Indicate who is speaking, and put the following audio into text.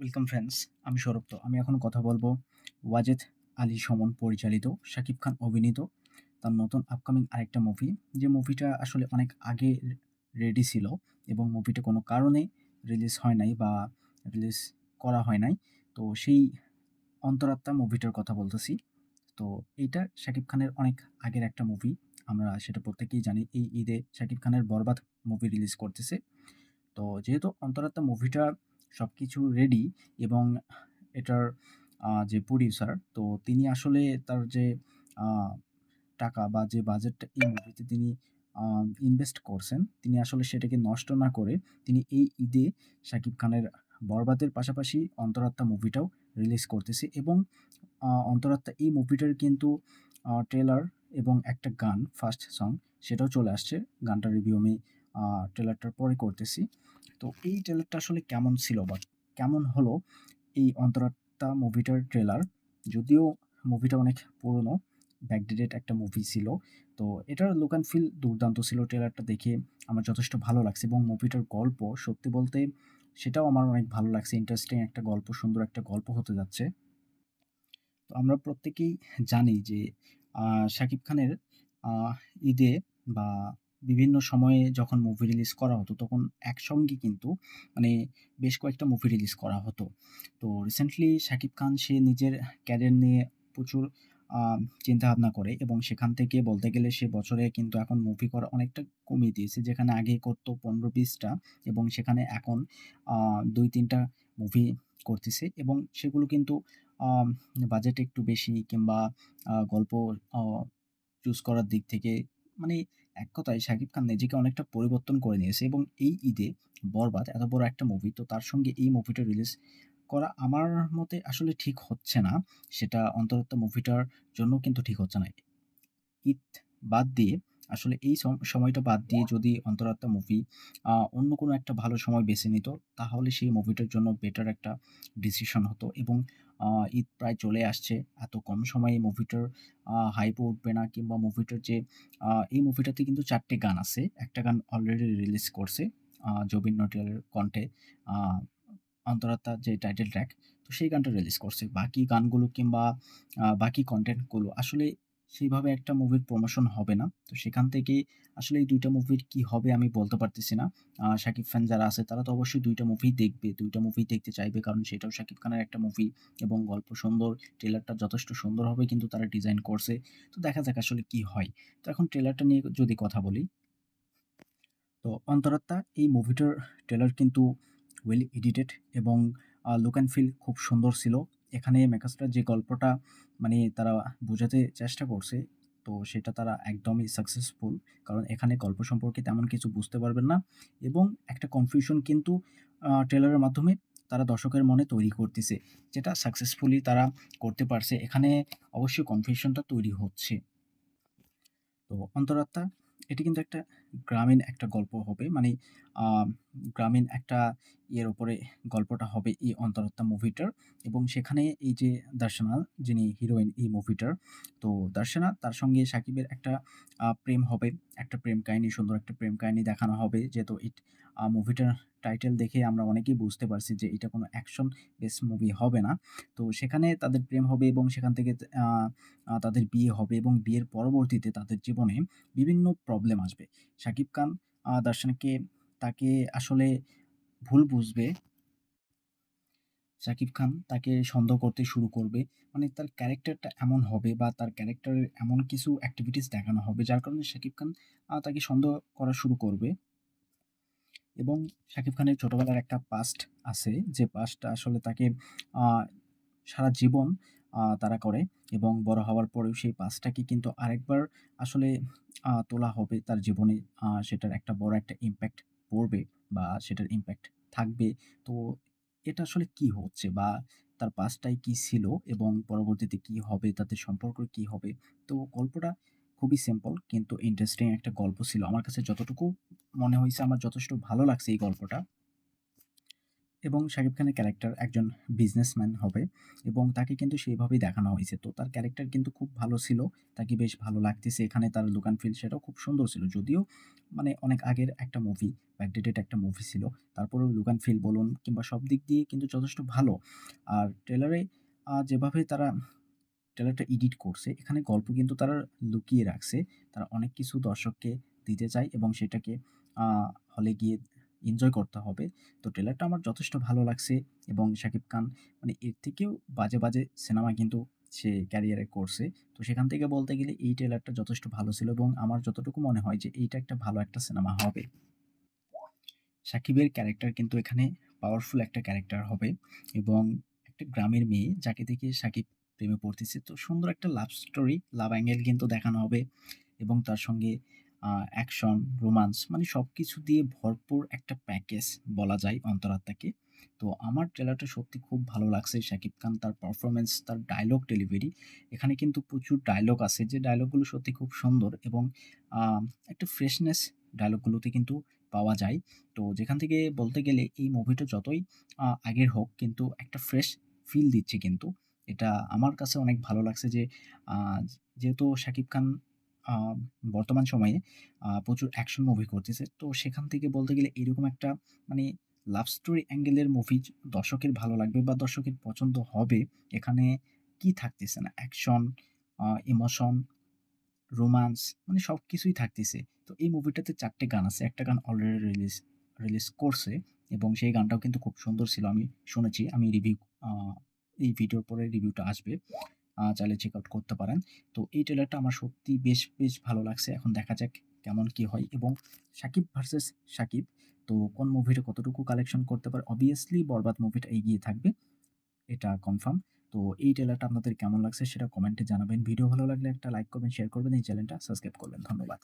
Speaker 1: Welcome friends আমি সৌরভ তো। আমি এখন কথা বলব ওয়াজেদ আলী সমন পরিচালিত, শাকিব খান অভিনীত তার নতুন আপকামিং আরেকটা মুভি যে মুভিটা আসলে অনেক আগে রেডি ছিল এবং মুভিটা কোনো কারণে রিলিজ হয় নাই বা রিলিজ করা হয় নাই। তো সেই অন্তরাত্মা মুভিটার কথা বলতেছি। তো এইটা শাকিব খানের অনেক আগের একটা মুভি আমরা সেটা প্রত্যেকেই জানি, এই ঈদে শাকিব খানের বরবাদ মুভি রিলিজ করতেছে। তো যেহেতু অন্তরাত্মা মুভিটা সব কিছু রেডি এবং এটার যে প্রডিউসার তো তিনি আসলে তার যে টাকা বা যে বাজেটটা এই মুভিতে তিনি ইনভেস্ট করছেন, তিনি আসলে সেটাকে নষ্ট না করে তিনি এই ঈদে শাকিব খানের বরবাদের পাশাপাশি অন্তরাত্মা মুভিটাও রিলিজ করতেছে এবং অন্তরাত্মা এই মুভিটার কিন্তু ট্রেলার এবং একটা গান ফার্স্ট সং সেটাও চলে আসছে, গানটার রিভিউ আমি ট্রেলারটার পরে করতেছি। তো এই ট্রেলারটা আসলে কেমন ছিল বা কেমন হলো এই অন্তরাত্মা মুভিটার ট্রেলার যদিও মুভিটা অনেক পুরনো ব্যাকডেটেড একটা মুভি ছিল। তো এটার লুক অ্যান্ড ফিল দুর্দান্ত ছিল ট্রেলারটা দেখে। আমার যথেষ্ট ভালো লাগছে এবং মুভিটার গল্প, সত্যি বলতে সেটাও আমার অনেক ভালো লাগছে। ইন্টারেস্টিং একটা গল্প, সুন্দর একটা গল্প হতে যাচ্ছে। তো আমরা প্রত্যেকেই জানি যে শাকিব খানের ঈদে বা বিভিন্ন সময়ে যখন মুভি রিলিজ করা হতো তখন একসঙ্গে কিন্তু মানে বেশ কয়েকটা মুভি রিলিজ করা হতো। তো রিসেন্টলি শাকিব খান সে নিজের ক্যারিয়ার নিয়ে প্রচুর আহ, চিন্তাভাবনা করে এবং সেখান থেকে বলতে গেলে সে বছরে কিন্তু এখন মুভি করা অনেকটা কমিয়ে দিয়েছে যেখানে আগে করতো পনেরো বিশটা এবং সেখানে এখন দুই তিনটা মুভি করতেছে এবং সেগুলো কিন্তু বাজেট একটু বেশি কিংবা গল্প চুজ করার দিক থেকে মানে এক কথায় শাকিব খান নিজেকে অনেকটা পরিবর্তন করে নিয়েছে এবং এই ঈদে 'বরবাদ' এত বড় একটা মুভি তো তার সঙ্গে এই মুভিটা রিলিজ করা আমার মতে আসলে ঠিক হচ্ছে না। সেটা অন্তরত্ব মুভিটার জন্য কিন্তু ঠিক হচ্ছে না। ঈদ বাদ দিয়ে আসলে এই সম সময়টা বাদ দিয়ে যদি 'অন্তরাত্মা' মুভি অন্য কোনো একটা ভালো সময় বেছে নিত, তাহলে সেই মুভিটার জন্য বেটার একটা ডিসিশন হতো এবং ঈদ প্রায় চলে আসছে। এত কম সময়ে এই মুভিটার হাইপও উঠবে না কিংবা মুভিটার যে এই মুভিটাতে কিন্তু চারটে গান আছে। একটা গান অলরেডি রিলিজ করছে জবিন নটিয়ালের কণ্ঠে 'অন্তরাত্মা' যে টাইটেল ট্র্যাক, তো সেই গানটা রিলিজ করছে। বাকি গানগুলো কিংবা বাকি কন্টেন্টগুলো আসলে সেইভাবে একটা মুভির প্রমোশন হবে না। তো সেখান থেকে আসলে এই ২ টা মুভির কি হবে আমি বলতে পারতেছি না। শাকিব ফ্যান যারা আছে তারা তো অবশ্যই ২ টা মুভিই দেখবে। দুইটা মুভি দেখতে চাইবে কারণ সেটাও শাকিব খানের একটা মুভি এবং গল্প সুন্দর, ট্রেলারটা যথেষ্ট সুন্দরভাবে কিন্তু তারা ডিজাইন করছে। তো দেখা যাক আসলে কি হয়। তো এখন ট্রেলারটা নিয়ে যদি কথা বলি তো 'অন্তরাত্মা' এই মুভিটার ট্রেলার কিন্তু ওয়েল এডিটেড এবং লুক অ্যান্ড ফিল খুব সুন্দর ছিল। এখানে মেকার্সরা যে গল্পটা মানে তারা বোঝাতে চেষ্টা করছে, তো সেটা তারা একদমই সাকসেসফুল। কারণ এখানে গল্প সম্পর্কে তেমন কিছু বুঝতে পারবেন না এবং একটা কনফিউশন কিন্তু ট্রেলারের মাধ্যমে তারা দর্শকের মনে তৈরি করতেছে। যেটা সাকসেসফুলি তারা করতে পারছে। এখানে অবশ্যই কনফিউশনটা তৈরি হচ্ছে। তো 'অন্তরাত্মা' এটি কিন্তু একটা গ্রামীণ একটা গল্প হবে। মানে গ্রামীণ একটা ইয়ের উপরে গল্পটা হবে এই 'অন্তরাত্মা' মুভিটার এবং সেখানে এই যে দর্শনা যিনি হিরোইন এই মুভিটার, তো দর্শনা তার সঙ্গে সাকিবের একটা প্রেম হবে। একটা প্রেম কাহিনী, সুন্দর একটা প্রেম কাহিনী দেখানো হবে। যেহেতু ইট মুভিটার টাইটেল দেখে আমরা অনেকেই বুঝতে পারছি যে এটা কোনো অ্যাকশন বেসড মুভি হবে না। তো সেখানে তাদের প্রেম হবে এবং সেখান থেকে তাদের বিয়ে হবে এবং বিয়ের পরবর্তীতে তাদের জীবনে বিভিন্ন প্রবলেম আসবে। শাকিব খান দর্শনকে তাকে আসলে ভুল বুঝবে। শাকিব খান তাকে সন্দেহ করতে শুরু করবে। মানে তার ক্যারেক্টারটা এমন হবে বা তার ক্যারেক্টারের এমন কিছু অ্যাক্টিভিটিস দেখানো হবে, যার কারণে শাকিব খান তাকে সন্দেহ করা শুরু করবে। এবং শাকিব খানের ছোটবেলার একটা পাস্ট আছে, যে পাস্টটা আসলে তাকে সারা জীবন তাড়া করে এবং বড় হওয়ার পরেও সেই পাস্টটাকে কিন্তু আরেকবার আসলে তোলা হবে তার জীবনে। সেটার একটা বড় একটা ইম্প্যাক্ট পড়বে বা সেটার ইম্প্যাক্ট থাকবে। তো এটা আসলে কি হচ্ছে বা তার পাস্টটাই কি ছিল এবং পরবর্তীতে কি হবে, তাদের সম্পর্ক কি হবে। তো গল্পটা খুবই সিম্পল কিন্তু ইন্টারেস্টিং একটা গল্প ছিল। আমার কাছে যতটুকু মনে হয়েছে আমার যথেষ্ট ভালো লাগছে এই গল্পটা। এবং শাকিব খানের ক্যারেক্টার একজন বিজনেসম্যান হবে এবং তাকে কিন্তু সেইভাবেই দেখানো হয়েছে। তো তার ক্যারেক্টার কিন্তু খুব ভালো ছিল। তাকে বেশ ভালো লাগতেছে। এখানে তার লুক অ্যান্ড ফিল সেটাও খুব সুন্দর ছিল। যদিও মানে অনেক আগের একটা মুভি, ব্যাকডেটেড একটা মুভি ছিল। তারপরেও লুক অ্যান্ড ফিল বলুন কিংবা সব দিক দিয়ে কিন্তু যথেষ্ট ভালো। আর ট্রেলারে যেভাবে তারা ট্রেলারটা এডিট করছে, এখানে গল্প কিন্তু তারা লুকিয়ে রাখছে। তারা অনেক কিছু দর্শককে দিতে চায় এবং সেটাকে হলে গিয়ে এনজয় করতে হবে। তো ট্রেলারটা আমার যথেষ্ট ভালো লাগছে এবং শাকিব খান মানে এর থেকেও বাজে, বাজে সিনেমা কিন্তু সে ক্যারিয়ারে করছে। তো সেখান থেকে বলতে গেলে এই ট্রেলারটা যথেষ্ট ভালো ছিল এবং আমার যতটুকু মনে হয় যে এইটা একটা ভালো একটা সিনেমা হবে। সাকিবের ক্যারেক্টার কিন্তু এখানে পাওয়ারফুল একটা ক্যারেক্টার হবে এবং একটা গ্রামের মেয়ে যাকে দেখে সাকিব প্রেমে পড়তেছে। তো সুন্দর একটা লাভ স্টোরি, লাভ অ্যাঙ্গেল কিন্তু দেখানো হবে এবং তার সঙ্গে অ্যাকশন, রোমান্স মানে সব কিছু দিয়ে ভরপুর একটা প্যাকেজ বলা যায় 'অন্তরাত্মাকে'। তো আমার ট্রেলারটা সত্যি খুব ভালো লাগছে। শাকিব খান তার পারফরমেন্স তার ডায়লগ ডেলিভারি এখানে কিন্তু প্রচুর ডায়লগ আছে যে ডায়ালগগুলো সত্যি খুব সুন্দর এবং একটা ফ্রেশনেস ডায়ালগগুলোতে কিন্তু পাওয়া যায়। তো যেখান থেকে বলতে গেলে এই মুভিটা যতই আগের হোক কিন্তু একটা ফ্রেশ ফিল দিচ্ছে কিন্তু। এটা আমার কাছে অনেক ভালো লাগছে যে যেহেতু শাকিব খান বর্তমান সময়ে প্রচুর অ্যাকশন মুভি করতেছে। তো সেখান থেকে বলতে গেলে এরকম একটা মানে লাভ স্টোরি অ্যাঙ্গেলের মুভি দর্শকের ভালো লাগবে বা দর্শকের পছন্দ হবে। এখানে কি থাকতেছে না? অ্যাকশন, ইমোশন, রোমান্স মানে সব কিছুই থাকতেছে। তো এই মুভিটাতে চারটে গান আছে। একটা গান অলরেডি রিলিজ রিলিজ করছে এবং সেই গানটাও কিন্তু খুব সুন্দর ছিল। আমি শুনেছি। আমি রিভিউ এই ভিডিওর পরে রিভিউটা আসবে। চাইলে চেক আউট করতে পারেন। তো এই ট্রেলারটা আমার সত্যি বেশ, বেশ ভালো লাগছে। এখন দেখা যাক কেমন কি হয় এবং সাকিব ভার্সেস সাকিব তো কোন মুভিটা কতটুকু কালেকশন করতে পারে? অবভিয়াসলি 'বরবাদ' মুভিটা এগিয়ে থাকবে। এটা কনফার্ম। তো এই ট্রেলারটা আপনাদের কেমন লাগছে সেটা কমেন্টে জানাবেন। ভিডিও ভালো লাগলে একটা লাইক করবেন, শেয়ার করবেন, এই চ্যানেলটা সাবস্ক্রাইব করবেন। ধন্যবাদ।